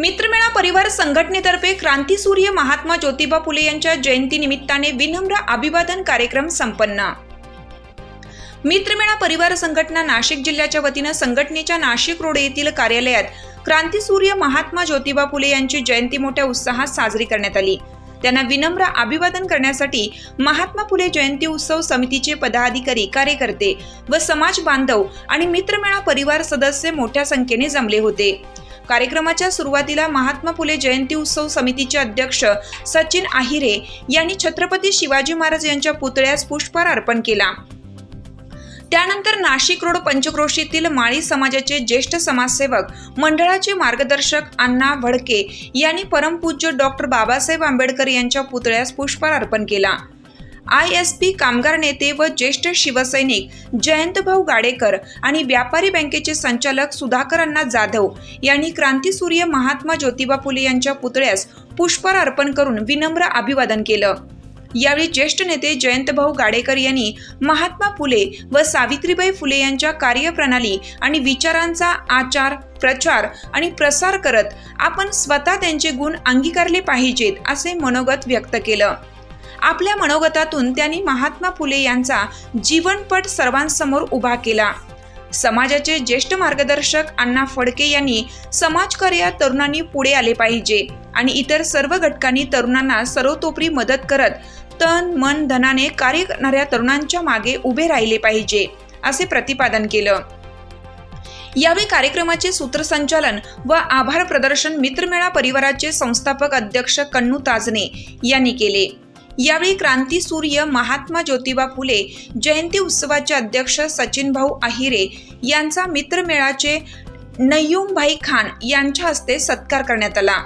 मित्रमेळा परिवार संघटनेतर्फे क्रांतीसूर्य महात्मा ज्योतिबा फुले यांच्या जयंती निमित्ताने विनम्र अभिवादन कार्यक्रम संपन्न. मित्रमेळा परिवार संघटना नाशिक जिल्ह्याच्या वतीनं संघटनेच्या नाशिक रोड येथील कार्यालयात क्रांतीसूर्य महात्मा ज्योतिबा फुले यांची जयंती मोठ्या उत्साहात साजरी करण्यात आली. त्यांना विनम्र अभिवादन करण्यासाठी महात्मा फुले जयंती उत्सव समितीचे पदाधिकारी कार्यकर्ते व समाज बांधव आणि मित्रमेळा परिवार सदस्य मोठ्या संख्येने जमले होते. कार्यक्रमाच्या सुरुवातीला महात्मा फुले जयंती उत्सव समितीचे अध्यक्ष सचिन आहिरे यांनी छत्रपती शिवाजी महाराज यांच्या पुतळ्यास पुष्पहार अर्पण केला. त्यानंतर नाशिक रोड पंचक्रोशीतील माळी समाजाचे ज्येष्ठ समाजसेवक मंडळाचे मार्गदर्शक अण्णा भडके यांनी परमपूज्य डॉक्टर बाबासाहेब आंबेडकर यांच्या पुतळ्यास पुष्पहार अर्पण केला. आय एस पी कामगार नेते व ज्येष्ठ शिवसैनिक जयंतभाऊ गाडेकर आणि व्यापारी बँकेचे संचालक सुधाकर अण्णा जाधव यांनी क्रांतीसूर्य महात्मा ज्योतिबा फुले यांच्या पुतळ्यास पुष्पहार अर्पण करून विनम्र अभिवादन केलं. यावेळी ज्येष्ठ नेते जयंतभाऊ गाडेकर यांनी महात्मा फुले व सावित्रीबाई फुले यांच्या कार्यप्रणाली आणि विचारांचा आचार प्रचार आणि प्रसार करत आपण स्वतः त्यांचे गुण अंगीकारले पाहिजेत असे मनोगत व्यक्त केलं. आपल्या मनोगतातून त्यांनी महात्मा फुले यांचा जीवनपट सर्वांसमोर उभा केला. समाजाचे ज्येष्ठ मार्गदर्शक अण्णा फडके यांनी समाजकार्यात तरुणांनी पुढे आले पाहिजे आणि इतर सर्व घटकांनी तरुणांना सर्वतोपरी मदत करत तन मन धनाने कार्य करणाऱ्या तरुणांच्या मागे उभे राहिले पाहिजे असे प्रतिपादन केलं. यावेळी कार्यक्रमाचे सूत्रसंचालन व आभार प्रदर्शन मित्रमेळा परिवाराचे संस्थापक अध्यक्ष कन्नू ताजने यांनी केले. यावेळी क्रांती सूर्य महात्मा ज्योतिबा फुले जयंती उत्सवाचे अध्यक्ष सचिन भाऊ आहिरे यांचा मित्रमेळाचे नय्युमभाई खान यांच्या हस्ते सत्कार करण्यात आला.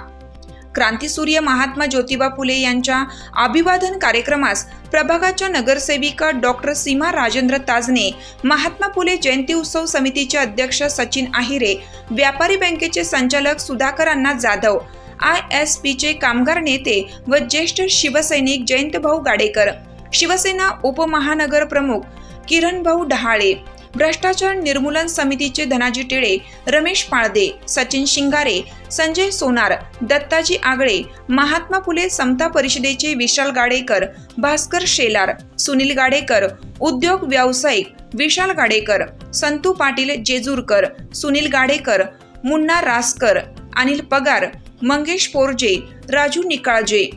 क्रांतीसूर्य महात्मा ज्योतिबा फुले यांच्या अभिवादन कार्यक्रमास प्रभागाच्या नगरसेविका डॉक्टर सीमा राजेंद्र ताजने महात्मा फुले जयंती उत्सव समितीचे अध्यक्ष सचिन आहिरे व्यापारी बँकेचे संचालक सुधाकर अण्णा जाधव आय एस पीचे कामगार नेते व ज्येष्ठ शिवसैनिक जयंतभाऊ गाडेकर शिवसेना उपमहानगर प्रमुख किरणभाऊ डहाळे भ्रष्टाचार निर्मूलन समितीचे धनाजी टिळे रमेश पाळदे सचिन शिंगारे संजय सोनार दत्ताजी आगळे महात्मा फुले समता परिषदेचे विशाल गाडेकर भास्कर शेलार सुनील गाडेकर उद्योग व्यावसायिक विशाल गाडेकर संतू पाटील जेजूरकर सुनील गाडेकर मुन्ना रासकर अनिल पगार मंगेश पोरजे राजू निकाळजे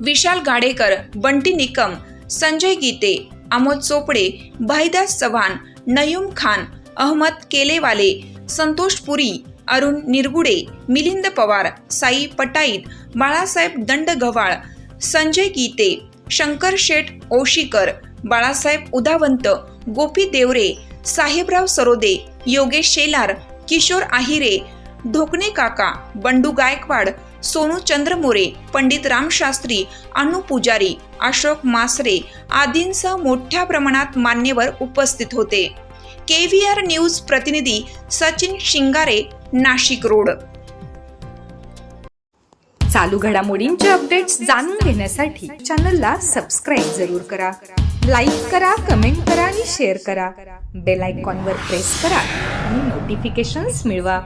विशाल गाडेकर बंटी निकम संजय गीते आमोद चोपडे भाईदास चव्हाण नयूम खान अहमद केलेवाले संतोष पुरी अरुण निरगुडे मिलिंद पवार साई पटाईत बाळासाहेब दंडगव्हाळ संजय गीते शंकर शेठ ओशीकर बाळासाहेब उदावंत गोपी देवरे साहेबराव सरोदे योगेश शेलार किशोर आहिरे ढोकणे काका बंडू गायकवाड सोनू चंद्रमोरे पंडित रामशास्त्री अनु पुजारी अशोक मासरे आदींसह मोठ्या प्रमाणात मान्यवर उपस्थित होते. के व्ही आर न्यूज प्रतिनिधी सचिन शिंगारे नाशिक रोड. चालू घडामोडींचे अपडेट्स जाणून घेण्यासाठी चॅनलला सबस्क्राईब जरूर करा. लाईक करा कमेंट करा आणि शेअर करा. बेल आयकॉनवर प्रेस करा आणि नोटिफिकेशन्स मिळवा.